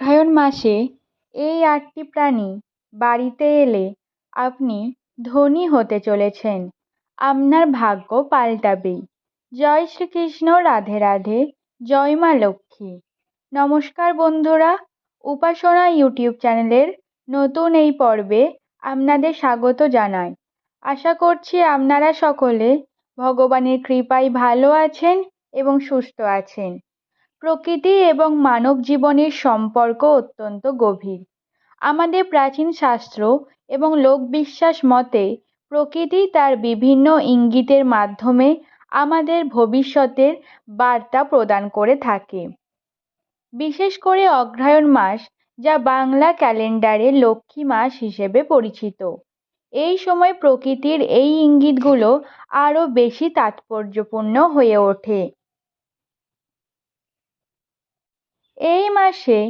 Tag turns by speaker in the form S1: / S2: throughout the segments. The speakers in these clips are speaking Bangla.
S1: অগ্রহায়ণ মাসে এই আটটি প্রাণী বাড়িতে এলে আপনি ধনী হতে চলেছেন। আপনার ভাগ্য পাল্টাবেই জয় শ্রীকৃষ্ণ, রাধে রাধে, জয় মা লক্ষ্মী। নমস্কার বন্ধুরা, উপাসনা ইউটিউব চ্যানেলের নতুন এই পর্বে আপনাদের স্বাগত জানাই। আশা করছি আপনারা সকলে ভগবানের কৃপায় ভালো আছেন এবং সুস্থ আছেন। প্রকৃতি এবং মানব জীবনের সম্পর্ক অত্যন্ত গভীর। আমাদের প্রাচীন শাস্ত্র এবং লোকবিশ্বাস মতে প্রকৃতি তার বিভিন্ন ইঙ্গিতের মাধ্যমে আমাদের ভবিষ্যতের বার্তা প্রদান করে থাকে। বিশেষ করে অগ্রহায়ণ মাস যা বাংলা ক্যালেন্ডারে লক্ষ্মী মাস হিসেবে পরিচিত। এই সময় প্রকৃতির এই ইঙ্গিতগুলো আরও বেশি তাৎপর্যপূর্ণ হয়ে ওঠে। এই মাসে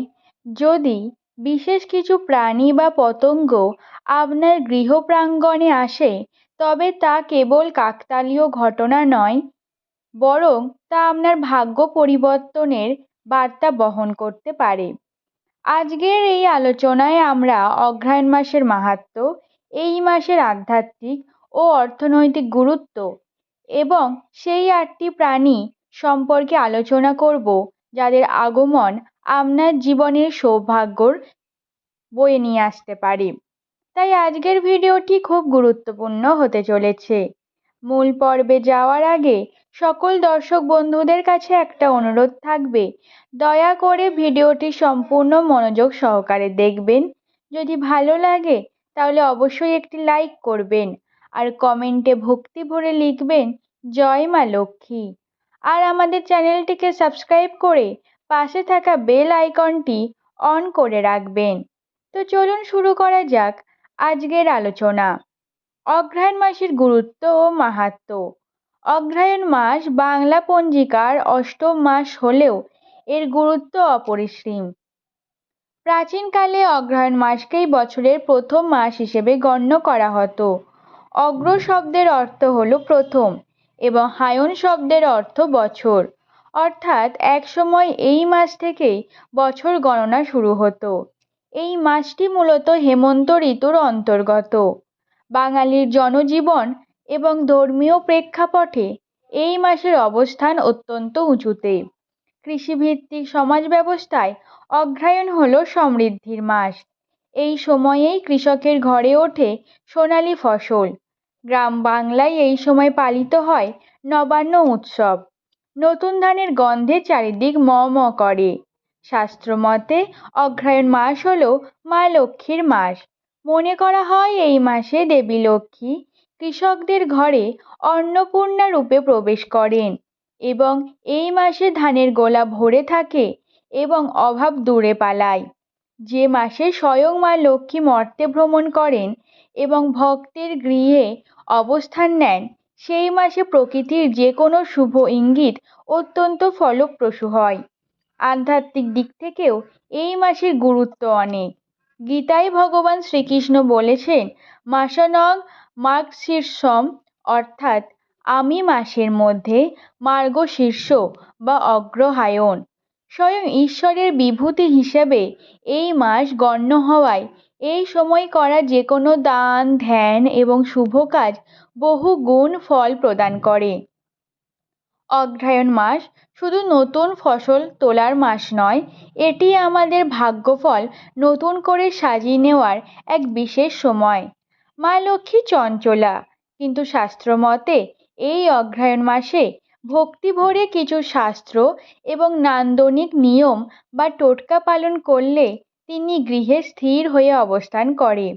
S1: যদি বিশেষ কিছু প্রাণী বা পতঙ্গ আপনার গৃহ প্রাঙ্গণে আসে, তবে তা কেবল কাকতালীয় ঘটনা নয়, বরং তা আপনার ভাগ্য পরিবর্তনের বার্তা বহন করতে পারে। আজকের এই আলোচনায় আমরা অগ্রহায়ণ মাসের মাহাত্ম্য এই মাসের আধ্যাত্মিক ও অর্থনৈতিক গুরুত্ব এবং সেই আটটি প্রাণী সম্পর্কে আলোচনা করব যাদের আগমন আপনার জীবনের সৌভাগ্যর বয়ে নিয়ে আসতে পারে। তাই আজকের ভিডিওটি খুব গুরুত্বপূর্ণ হতে চলেছে। মূল পর্বে যাওয়ার আগে সকল দর্শক বন্ধুদের কাছে একটা অনুরোধ থাকবে। দয়া করে ভিডিওটি সম্পূর্ণ মনোযোগ সহকারে দেখবেন। যদি ভালো লাগে তাহলে অবশ্যই একটি লাইক করবেন। আর কমেন্টে ভক্তি ভরে লিখবেন, জয় মা লক্ষ্মী। আর আমাদের চ্যানেলটিকে সাবস্ক্রাইব করে পাশে থাকা বেল আইকনটি অন করে রাখবেন। তো চলুন শুরু করা যাক আজকের আলোচনা। অগ্রহায়ণ মাসের গুরুত্ব ও মাহাত্ম্য। অগ্রহায়ণ মাস বাংলা পঞ্জিকার অষ্টম মাস হলেও এর গুরুত্ব অপরিসীম। প্রাচীনকালে অগ্রহায়ণ মাসকেই বছরের প্রথম মাস হিসেবে গণ্য করা হতো। অগ্র শব্দের অর্থ হলো প্রথম। এবং হায়ন শব্দের অর্থ বছর। অর্থাৎ একসময় এই মাস থেকেই বছর গণনা শুরু হতো। এই মাসটি মূলত হেমন্ত ঋতুর অন্তর্গত। বাঙালির জনজীবন এবং ধর্মীয় প্রেক্ষাপটে এই মাসের অবস্থান অত্যন্ত উঁচুতে। কৃষিভিত্তিক সমাজ ব্যবস্থায় অগ্রহায়ণ হল সমৃদ্ধির মাস। এই সময়েই কৃষকের ঘরে ওঠে সোনালি ফসল। গ্রাম বাংলায় এই সময় পালিত হয় নবান্ন উৎসব। নতুন ধানের গন্ধে চারিদিক ম ম করে। শাস্ত্রমতে অগ্রহায়ণ মাস হল মা লক্ষ্মীর মাস। মনে করা হয় এই মাসে দেবী লক্ষ্মী কৃষকদের ঘরে অন্নপূর্ণা রূপে প্রবেশ করেন এবং এই মাসে ধানের গোলা ভরে থাকে এবং অভাব দূরে পালায়। যে মাসে স্বয়ং মা লক্ষ্মী মর্তে ভ্রমণ করেন এবং ভক্তের গৃহে অবস্থান নেন। সেই মাসে প্রকৃতির যে কোনো শুভ ইঙ্গিত অত্যন্ত ফলপ্রসূ হয়। আধ্যাত্মিক দিক থেকেও এই মাসের গুরুত্ব অনেক। গীতায় ভগবান শ্রীকৃষ্ণ বলেছেন, মাসানং মার্গশীর্ষম অর্থাৎ, আমি মাসের মধ্যে মার্গশীর্ষ বা অগ্রহায়ণ স্বয়ং ঈশ্বরের বিভূতি হিসেবে এই মাস গণ্য হওয়ায় এই সময় করা যে কোনো দান, ধ্যান এবং শুভ কাজ বহু গুণ ফল প্রদান করে। অগ্রহায়ণ মাস শুধু নতুন ফসল তোলার মাস নয়, এটি আমাদের ভাগ্যফল নতুন করে সাজিয়ে নেওয়ার এক বিশেষ সময়। মা লক্ষ্মী চঞ্চলা, কিন্তু শাস্ত্রমতে এই অগ্রহায়ণ মাসে ভক্তি ভরে কিছু শাস্ত্র এবং নান্দনিক নিয়ম বা টোটকা পালন করলে তিনি গৃহে স্থির হয়ে অবস্থান করে।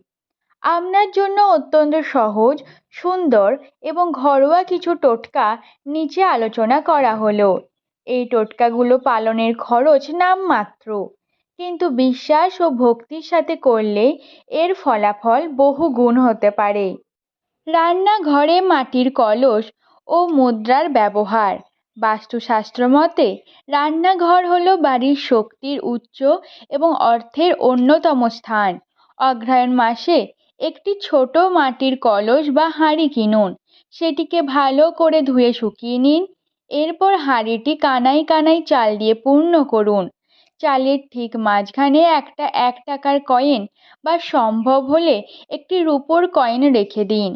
S1: আপনার জন্য অত্যন্ত সহজ, সুন্দর এবং ঘরোয়া কিছু টোটকা নিচে আলোচনা করা হলো। এই টোটকাগুলো পালনের খরচ নামমাত্র। কিন্তু বিশ্বাস ও ভক্তির সাথে করলে এর ফলাফল বহু গুণ হতে পারে। রান্নাঘরে মাটির কলস ও মুদ্রার ব্যবহার। বাস্তুশাস্ত্র মতে রান্নাঘর হলো বাড়ির শক্তির উচ্চ এবং অর্থের অন্যতম স্থান। অগ্রহায়ণ মাসে একটি ছোট মাটির কলস বা হাঁড়ি কিনুন। সেটিকে ভালো করে ধুয়ে শুকিয়ে নিন। এরপর হাঁড়িটি কানাই কানাই চাল দিয়ে পূর্ণ করুন। চালের ঠিক মাঝখানে একটা এক টাকার কয়েন বা সম্ভব হলে একটি রুপোর কয়েন রেখে দিন।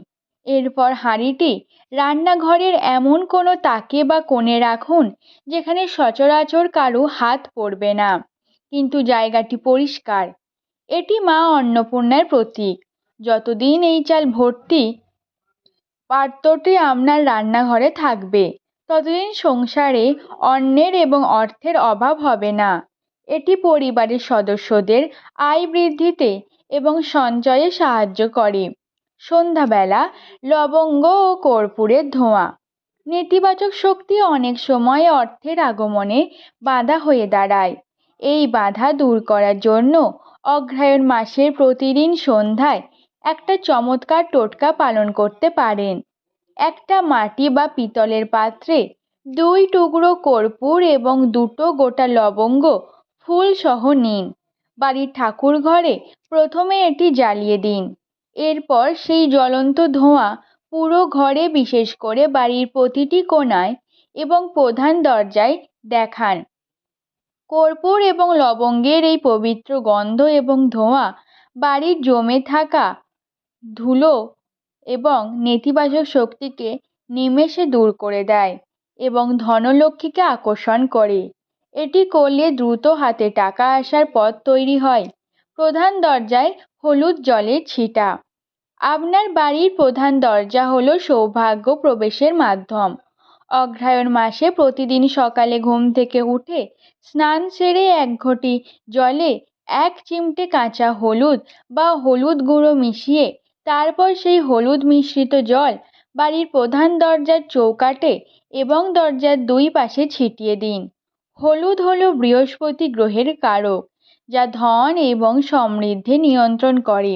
S1: এরপর হাঁড়িটি রান্নাঘরের এমন কোনো তাকে বা কোণে রাখুন যেখানে সচরাচর কারও হাত পড়বে না। কিন্তু জায়গাটি পরিষ্কার। এটি মা অন্নপূর্ণার প্রতীক। যতদিন এই চাল ভর্তি পাত্রটি আপনার রান্নাঘরে থাকবে, ততদিন সংসারে অন্নের এবং অর্থের অভাব হবে না। এটি পরিবারের সদস্যদের আয় বৃদ্ধিতে এবং সঞ্চয়ে সাহায্য করে। সন্ধ্যাবেলা লবঙ্গ ও কর্পূরের ধোঁয়া। নেতিবাচক শক্তি অনেক সময় অর্থের আগমনে বাধা হয়ে দাঁড়ায়। এই বাধা দূর করার জন্য অগ্রহায়ণ মাসের প্রতিদিন সন্ধ্যায় একটা চমৎকার টোটকা পালন করতে পারেন। একটা মাটি বা পিতলের পাত্রে দুই টুকরো কর্পূর এবং দুটো গোটা লবঙ্গ ফুল সহ নিন। বাড়ির ঠাকুর ঘরে প্রথমে এটি জ্বালিয়ে দিন। এরপর সেই জ্বলন্ত ধোঁয়া পুরো ঘরে বিশেষ করে বাড়ির প্রতিটি কোণায় এবং প্রধান দরজায় দেখান। কর্পূর এবং লবঙ্গের এই পবিত্র গন্ধ এবং ধোঁয়া বাড়ির জমে থাকা ধুলো এবং নেতিবাচক শক্তিকে নিমেষে দূর করে দেয় এবং ধনলক্ষ্মীকে আকর্ষণ করে। এটি করলে দ্রুত হাতে টাকা আসার পথ তৈরি হয়। প্রধান দরজায় হলুদ জলের ছিটা। আপনার বাড়ির প্রধান দরজা হলো সৌভাগ্য প্রবেশের মাধ্যম। অগ্রহায়ণ মাসে প্রতিদিন সকালে ঘুম থেকে উঠে স্নান সেরে এক ঘটি জলে এক চিমটে কাঁচা হলুদ বা হলুদ গুঁড়ো মিশিয়ে তারপর সেই হলুদ মিশ্রিত জল বাড়ির প্রধান দরজার চৌকাঠে এবং দরজার দুই পাশে ছিটিয়ে দিন। হলুদ হলো বৃহস্পতি গ্রহের কারক, যা ধন এবং সমৃদ্ধি নিয়ন্ত্রণ করে।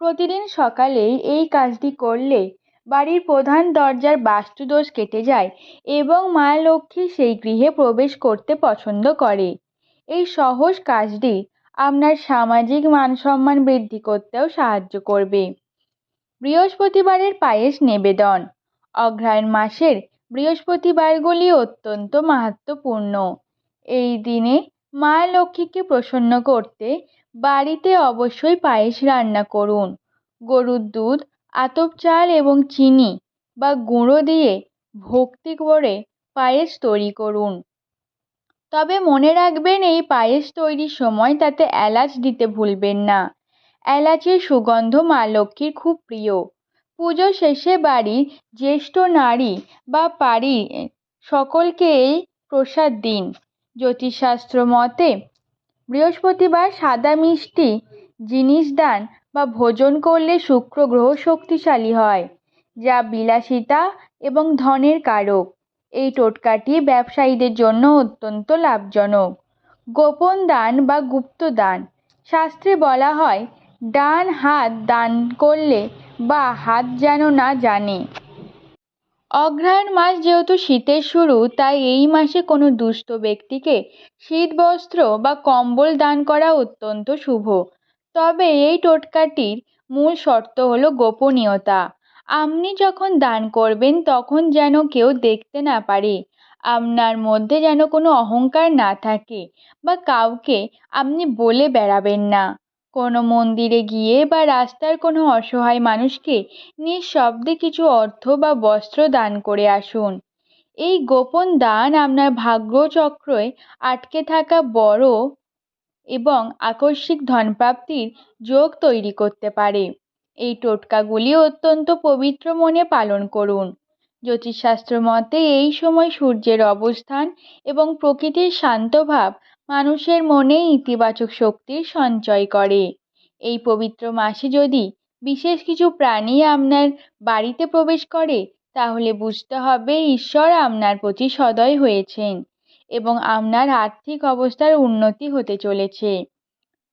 S1: প্রতিদিন সকালে এই কাজটি করলে বাড়ির প্রধান দরজার বাস্তুদোষ কেটে যায় এবং মা লক্ষ্মী সেই গৃহে প্রবেশ করতে পছন্দ করে। এই সহজ কাজটি আপনার সামাজিক মান সম্মান বৃদ্ধি করতেও সাহায্য করবে। বৃহস্পতিবারের পায়েস নিবেদন। অগ্রহায়ণ মাসের বৃহস্পতিবারগুলি অত্যন্ত মাহাত্মপূর্ণ। এই দিনে মা লক্ষ্মীকে প্রসন্ন করতে বাড়িতে অবশ্যই পায়েস রান্না করুন। গরুর দুধ, আতপ চাল এবং চিনি বা গুঁড়ো দিয়ে ভক্তি করে পায়েস তৈরি করুন। তবে মনে রাখবেন, এই পায়েস তৈরির সময় তাতে এলাচ দিতে ভুলবেন না। এলাচের সুগন্ধ মা লক্ষ্মীর খুব প্রিয়। পুজো শেষে বাড়ির জ্যেষ্ঠ নারী বা পারি সকলকে এই প্রসাদ দিন। জ্যোতিষশাস্ত্র মতে বৃহস্পতিবার সাদা মিষ্টি, জিনিস দান বা ভোজন করলে শুক্র গ্রহ শক্তিশালী হয়, যা বিলাসিতা এবং ধনের কারক। এই টোটকাটি ব্যবসায়ীদের জন্য অত্যন্ত লাভজনক। গোপন দান বা গুপ্ত দান। শাস্ত্রে বলা হয়, ডান হাত দান করলে বা হাত যেন না জানে। অগ্রহায়ণ মাস যেহেতু শীতের শুরু, তাই এই মাসে কোনো দুস্থ ব্যক্তিকে শীত বস্ত্র বা কম্বল দান করা অত্যন্ত শুভ। তবে এই টোটকাটির মূল শর্ত হলো গোপনীয়তা। আপনি যখন দান করবেন, তখন যেন কেউ দেখতে না পারে। আপনার মধ্যে যেন কোনো অহংকার না থাকে বা কাউকে আপনি বলে বেড়াবেন না। কোনো মন্দিরে গিয়ে বা রাস্তার কোনো অসহায় মানুষকে নিঃশব্দে কিছু অর্থ বা বস্ত্র দান করে আসুন। এই গোপন দান আপনার ভাগ্যচক্রে আটকে থাকা বড় এবং আকস্মিক ধনপ্রাপ্তির যোগ তৈরি করতে পারে। এই টোটকাগুলি অত্যন্ত পবিত্র মনে পালন করুন। জ্যোতিষশাস্ত্র মতে এই সময় সূর্যের অবস্থান এবং প্রকৃতির শান্ত ভাব মানুষের মনে ইতিবাচক শক্তির সঞ্চয় করে। এই পবিত্র মাসে যদি বিশেষ কিছু প্রাণী আপনার বাড়িতে প্রবেশ করে, তাহলে বুঝতে হবে ঈশ্বর আপনার প্রতি সদয় হয়েছেন এবং আপনার আর্থিক অবস্থার উন্নতি হতে চলেছে।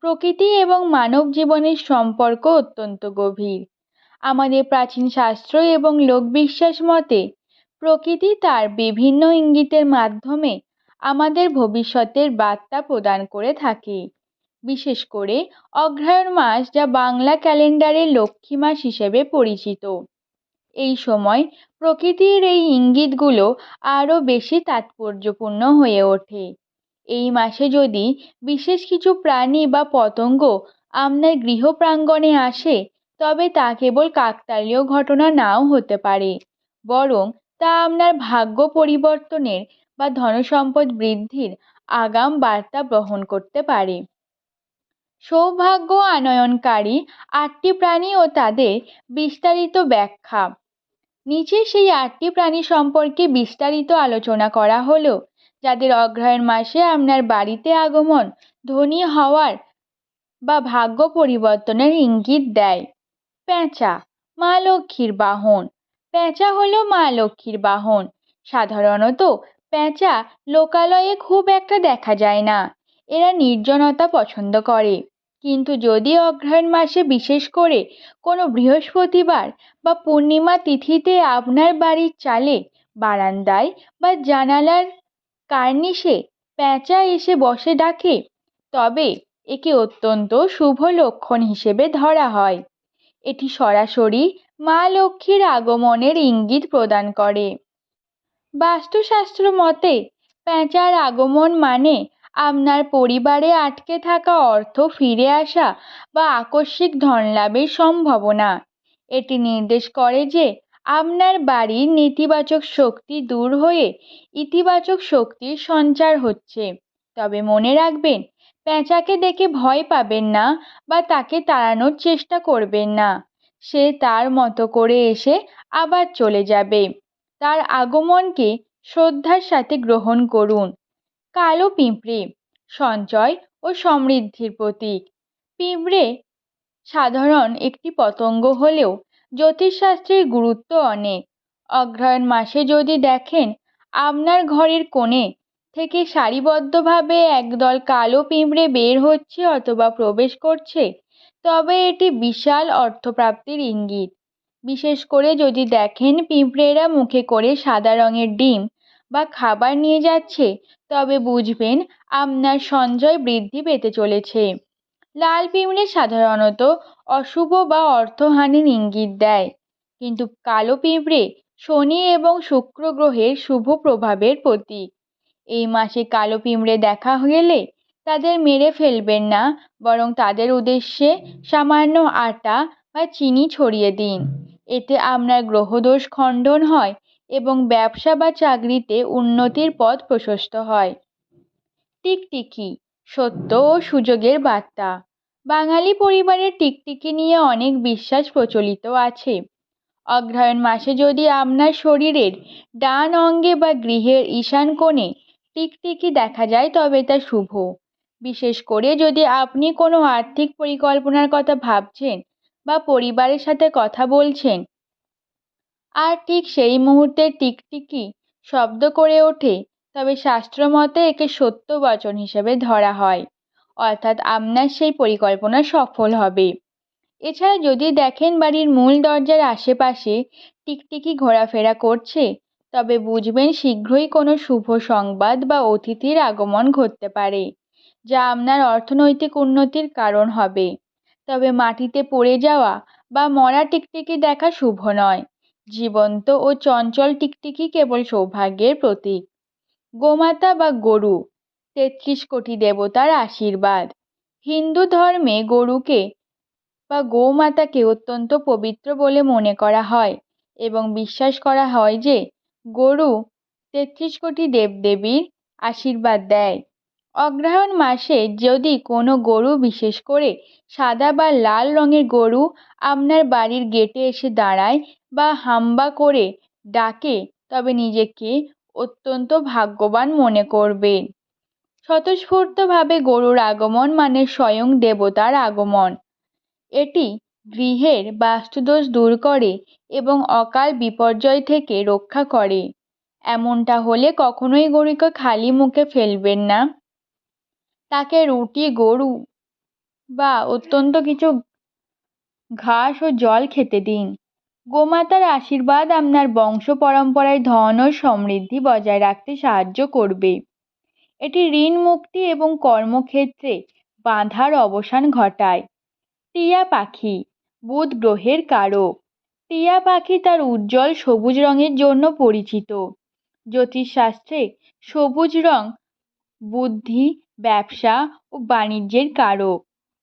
S1: প্রকৃতি এবং মানব জীবনের সম্পর্ক অত্যন্ত গভীর। আমাদের প্রাচীন শাস্ত্র এবং লোকবিশ্বাস মতে প্রকৃতি তার বিভিন্ন ইঙ্গিতের মাধ্যমে আমাদের ভবিষ্যতের বার্তা প্রদান করে থাকে। বিশেষ করে অগ্রহায়ণ মাস যা বাংলা ক্যালেন্ডারের লক্ষ্মী মাস হিসেবে পরিচিত। এই সময় প্রকৃতির এই ইঙ্গিতগুলো আরও বেশি তাৎপর্যপূর্ণ হয়ে ওঠে। এই মাসে যদি বিশেষ কিছু প্রাণী বা পতঙ্গ আপনার গৃহ প্রাঙ্গণে আসে, তবে তা কেবল কাকতালীয় ঘটনা নাও হতে পারে, বরং তা আপনার ভাগ্য পরিবর্তনের বা ধনসম্পদ বৃদ্ধির আগাম বার্তা বহন করতে পারে। সৌভাগ্য আনয়নকারী আটটি প্রাণী ও তাদের বিস্তারিত ব্যাখ্যা। নিচে সেই আটটি প্রাণী সম্পর্কে বিস্তারিত আলোচনা করা হলো, যাদের অগ্রহায়ণ মাসে আপনার বাড়িতে আগমন ধনী হওয়ার বা ভাগ্য পরিবর্তনের ইঙ্গিত দেয়। পেঁচা, মা লক্ষ্মীর বাহন। পেঁচা হলো মা লক্ষ্মীর বাহন। সাধারণত পেঁচা লোকালয়ে খুব একটা দেখা যায় না। এরা নির্জনতা পছন্দ করে। কিন্তু যদি অগ্রহায়ণ মাসে বিশেষ করে কোনো বৃহস্পতিবার বা পূর্ণিমা তিথিতে আপনার বাড়ির চালে, বারান্দায় বা জানালার কার্নিশে প্যাঁচা এসে বসে ডাকে, তবে একে অত্যন্ত শুভ লক্ষণ হিসেবে ধরা হয়। এটি সরাসরি মা লক্ষ্মীর আগমনের ইঙ্গিত প্রদান করে। বাস্তুশাস্ত্র মতে প্যাঁচার আগমন মানে আপনার পরিবারে আটকে থাকা অর্থ ফিরে আসা বা আকস্মিক ধনলাভের সম্ভাবনা। এটি নির্দেশ করে যে আপনার বাড়ির নেতিবাচক শক্তি দূর হয়ে ইতিবাচক শক্তির সঞ্চার হচ্ছে। তবে মনে রাখবেন, পেঁচাকে দেখে ভয় পাবেন না বা তাকে তাড়ানোর চেষ্টা করবেন না। সে তার মতো করে এসে আবার চলে যাবে। তার আগমনকে শ্রদ্ধার সাথে গ্রহণ করুন। কালো পিঁপড়ে, সঞ্চয় ও সমৃদ্ধির প্রতীক। পিঁপড়ে সাধারণ একটি পতঙ্গ হলেও জ্যোতিষশাস্ত্রের গুরুত্ব অনেক। অগ্রহায়ণ মাসে যদি দেখেন আপনার ঘরের কোণে থেকে সারিবদ্ধভাবে একদল কালো পিঁপড়ে বের হচ্ছে অথবা প্রবেশ করছে, তবে এটি বিশাল অর্থপ্রাপ্তির ইঙ্গিত। বিশেষ করে যদি দেখেন পিঁপড়েরা মুখে করে সাদা রঙের ডিম বা খাবার নিয়ে যাচ্ছে, তবে বুঝবেন আপনার সঞ্চয় বৃদ্ধি পেতে চলেছে। লাল পিঁপড়ে সাধারণত অশুভ বা অর্থহানির ইঙ্গিত দেয়, কিন্তু কালো পিঁপড়ে শনি এবং শুক্র গ্রহের শুভ প্রভাবের প্রতীক। এই মাসে কালো পিঁপড়ে দেখা গেলে তাদের মেরে ফেলবেন না, বরং তাদের উদ্দেশ্যে সামান্য আটা বা চিনি ছড়িয়ে দিন। এতে আপনার গ্রহদোষ খণ্ডন হয় এবং ব্যবসা বা চাকরিতে উন্নতির পথ প্রশস্ত হয়। টিকটিকি, সত্য ও সুযোগের বার্তা। বাঙালি পরিবারের টিকটিকি নিয়ে অনেক বিশ্বাস প্রচলিত আছে। অগ্রহায়ণ মাসে যদি আপনার শরীরের ডান অঙ্গে বা গৃহের ঈশান কোণে টিকটিকি দেখা যায়, তবে তা শুভ। বিশেষ করে যদি আপনি কোনো আর্থিক পরিকল্পনার কথা ভাবছেন বা পরিবারের সাথে কথা বলছেন। আর ঠিক সেই মুহূর্তে টিকটিকি শব্দ করে ওঠে, তবে শাস্ত্রমতে একে সত্য বচন হিসেবে ধরা হয়। অর্থাৎ আপনার সেই পরিকল্পনা সফল হবে। এছাড়া যদি দেখেন বাড়ির মূল দরজার আশেপাশে টিকটিকি ঘোরাফেরা করছে, তবে বুঝবেন শীঘ্রই কোনো শুভ সংবাদ বা অতিথির আগমন ঘটতে পারে, যা আপনার অর্থনৈতিক উন্নতির কারণ হবে। তবে মাটিতে পড়ে যাওয়া বা মরা টিকটিকি দেখা শুভ নয়। জীবন্ত ও চঞ্চল টিকটিকি কেবল সৌভাগ্যের প্রতীক। গোমাতা বা গরু, তেত্রিশ কোটি দেবতার আশীর্বাদ। হিন্দু ধর্মে গরুকে বা গোমাতাকে অত্যন্ত পবিত্র বলে মনে করা হয় এবং বিশ্বাস করা হয় যে গরু তেত্রিশ কোটি দেবদেবীর আশীর্বাদ দেয়। অগ্রহায়ণ মাসে যদি কোনো গরু, বিশেষ করে সাদা বা লাল রঙের গরু, আপনার বাড়ির গেটে এসে দাঁড়ায় বা হাম্বা করে ডাকে, তবে নিজেকে অত্যন্ত ভাগ্যবান মনে করবেন স্বতঃস্ফূর্তভাবে গরুর আগমন মানে স্বয়ং দেবতার আগমন। এটি গৃহের বাস্তুদোষ দূর করে এবং অকাল বিপর্যয় থেকে রক্ষা করে। এমনটা হলে কখনোই গরুকে খালি মুখে ফেলবেন না। তাকে রুটি, গরু বা অত্যন্ত কিছু ঘাস ও জল খেতে দিন। গোমাতার আশীর্বাদ আপনার বংশ পরম্পরায় ধন ও সমৃদ্ধি বজায় রাখতে সাহায্য করবে। এটি ঋণ মুক্তি এবং কর্মক্ষেত্রে বাধার অবসান ঘটায়। টিয়া পাখি, বুধ গ্রহের কারক। টিয়া পাখি তার উজ্জ্বল সবুজ রঙের জন্য পরিচিত। জ্যোতিষশাস্ত্রে সবুজ রং বুদ্ধি ব্যবসা ও বাণিজ্যের কারক।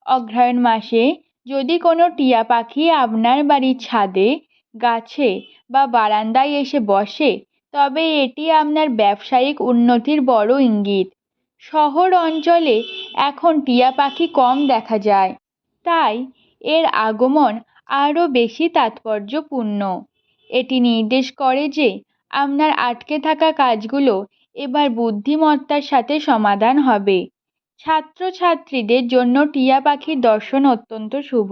S1: অগ্রহায়ণ মাসে যদি কোনো টিয়া পাখি আপনার বাড়ির ছাদে, গাছে বা বারান্দায় এসে বসে, তবে এটি আপনার ব্যবসায়িক উন্নতির বড় ইঙ্গিত। শহর অঞ্চলে এখন টিয়া পাখি কম দেখা যায়। তাই এর আগমন আরও বেশি তাৎপর্যপূর্ণ। এটি নির্দেশ করে যে আপনার আটকে থাকা কাজগুলো এবার বুদ্ধিমত্তার সাথে সমাধান হবে। ছাত্রছাত্রীদের জন্য টিয়া পাখির দর্শন অত্যন্ত শুভ।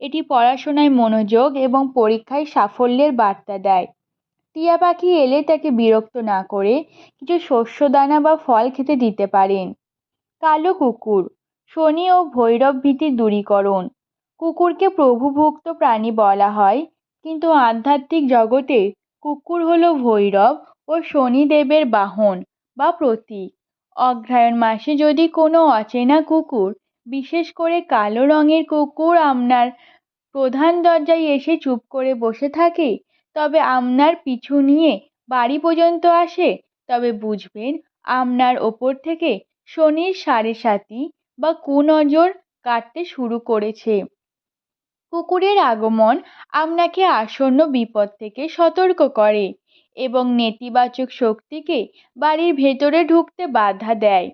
S1: এটি পড়াশোনায় মনোযোগ এবং পরীক্ষায় সাফল্যের বার্তা দেয়। টিয়া পাখি এলে তাকে বিরক্ত না করে কিছু শস্যদানা বা ফল খেতে দিতে পারেন। কালো কুকুর, শনি ও ভৈরব ভীতির দূরীকরণ। কুকুরকে প্রভুভুক্ত প্রাণী বলা হয়, কিন্তু আধ্যাত্মিক জগতে কুকুর হলো ভৈরব। ও শনিদেবের বাহন বা প্রতীক। অগ্রহায়ণ মাসে যদি কোনো অচেনা কুকুর, বিশেষ করে কালো রঙের কুকুর, আপনার প্রধান দরজায় এসে চুপ করে বসে থাকে, তবে আপনার পিছু নিয়ে বাড়ি পর্যন্ত আসে, তবে বুঝবেন আপনার ওপর থেকে শনির সাড়ে সাতি বা কুনজর কাটতে শুরু করেছে। কুকুরের আগমন আপনাকে আসন্ন বিপদ থেকে সতর্ক করে। এবং নেতিবাচক শক্তিকে বাড়ির ভেতরে ঢুকতে বাধা দেয়।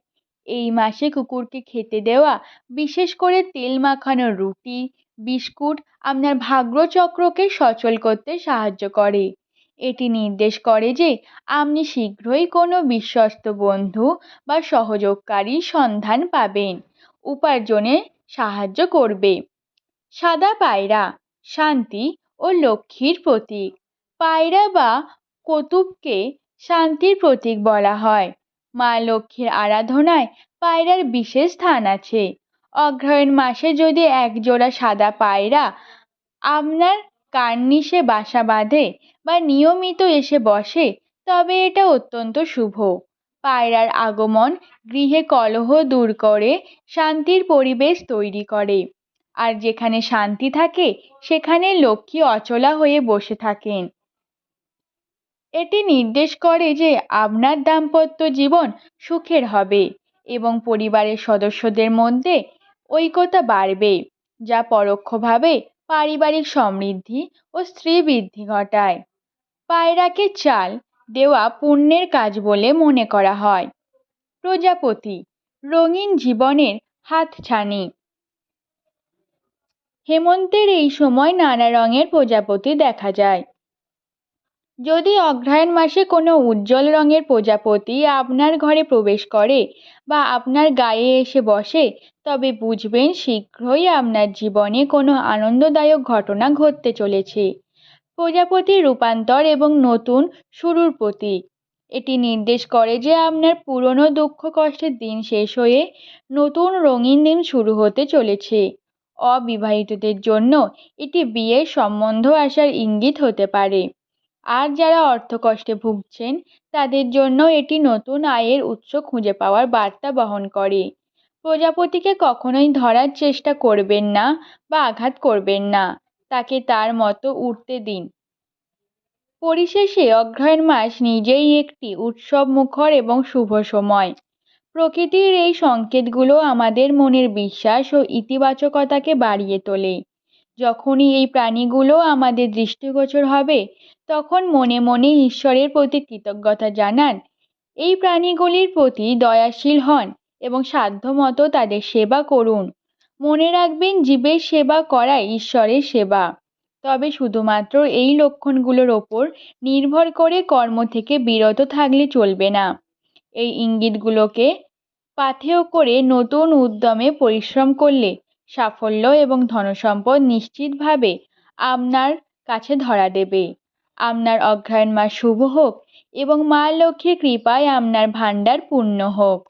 S1: এই মাসে কুকুরকে খেতে দেওয়া, বিশেষ করে তেল মাখানো রুটি, বিস্কুট আপনার ভাগ্যচক্রকে সচল করতে সাহায্য করে। এটি নির্দেশ করে যে আপনি শীঘ্রই কোনো বিশ্বস্ত বন্ধু বা সহযোগকারী সন্ধান পাবেন। উপার্জনে সাহায্য করবে। সাদা পায়রা, শান্তি ও লক্ষ্মীর প্রতীক। পায়রা বা কৌতুককে শান্তির প্রতীক বলা হয়। মা লক্ষ্মীর আরাধনায় পায়রার বিশেষ স্থান আছে। অগ্রহায়ণ মাসে যদি একজোড়া সাদা পায়রা আপনার কার্নিশে বাসা বাঁধে বা নিয়মিত এসে বসে, তবে এটা অত্যন্ত শুভ। পায়রার আগমন গৃহে কলহ দূর করে, শান্তির পরিবেশ তৈরি করে। আর যেখানে শান্তি থাকে, সেখানে লক্ষ্মী অচলা হয়ে বসে থাকেন। এটি নির্দেশ করে যে আপনার দাম্পত্য জীবন সুখের হবে এবং পরিবারের সদস্যদের মধ্যে ঐক্যতা বাড়বে, যা পরোক্ষভাবে পারিবারিক সমৃদ্ধি ও স্ত্রী বৃদ্ধি ঘটায়। পায়রাকে চাল দেওয়া পুণ্যের কাজ বলে মনে করা হয়। প্রজাপতি, রঙিন জীবনের হাতছানি। হেমন্তের এই সময় নানা রঙের প্রজাপতি দেখা যায়। যদি অগ্রহায়ণ মাসে কোনো উজ্জ্বল রঙের প্রজাপতি আপনার ঘরে প্রবেশ করে বা আপনার গায়ে এসে বসে, তবে বুঝবেন শীঘ্রই আপনার জীবনে কোনো আনন্দদায়ক ঘটনা ঘটতে চলেছে। প্রজাপতির রূপান্তর এবং নতুন শুরুর প্রতীক। এটি নির্দেশ করে যে আপনার পুরনো দুঃখ কষ্টের দিন শেষ হয়ে নতুন রঙিন দিন শুরু হতে চলেছে। অবিবাহিতদের জন্য এটি বিয়ের সম্বন্ধ আসার ইঙ্গিত হতে পারে। আর যারা অর্থকষ্টে ভুগছেন, তাদের জন্য এটি নতুন আয়ের উৎস খুঁজে পাওয়ার বার্তা বহন করে। প্রজাপতিকে কখনোই ধরার চেষ্টা করবেন না বা আঘাত করবেন না, তাকে তার মতো উঠতে দিন। পরিশেষে অগ্রহায়ণ মাস নিজেই একটি উৎসব মুখর এবং শুভ সময়। প্রকৃতির এই সংকেতগুলো আমাদের মনের বিশ্বাস ও ইতিবাচকতাকে বাড়িয়ে তোলে। যখনই এই প্রাণীগুলো আমাদের দৃষ্টিগোচর হবে, তখন মনে মনে ঈশ্বরের প্রতি কৃতজ্ঞতা জানান। এই প্রাণীগুলির প্রতি দয়াশীল হন এবং সাধ্যমতো তাদের সেবা করুন। মনে রাখবেন জীবের সেবা করাই ঈশ্বরের সেবা। তবে শুধুমাত্র এই লক্ষণগুলোর ওপর নির্ভর করে কর্ম থেকে বিরত থাকলে চলবে না। এই ইঙ্গিতগুলোকে পাথেয় করে নতুন উদ্যমে পরিশ্রম করলে সাফল্য এবং ধনসম্পদ নিশ্চিতভাবে আপনার কাছে ধরা দেবে। আপনার অগ্রহায়ণ মাস শুভ হোক এবং মা লক্ষ্মীর কৃপায় আপনার ভাণ্ডার পূর্ণ হোক।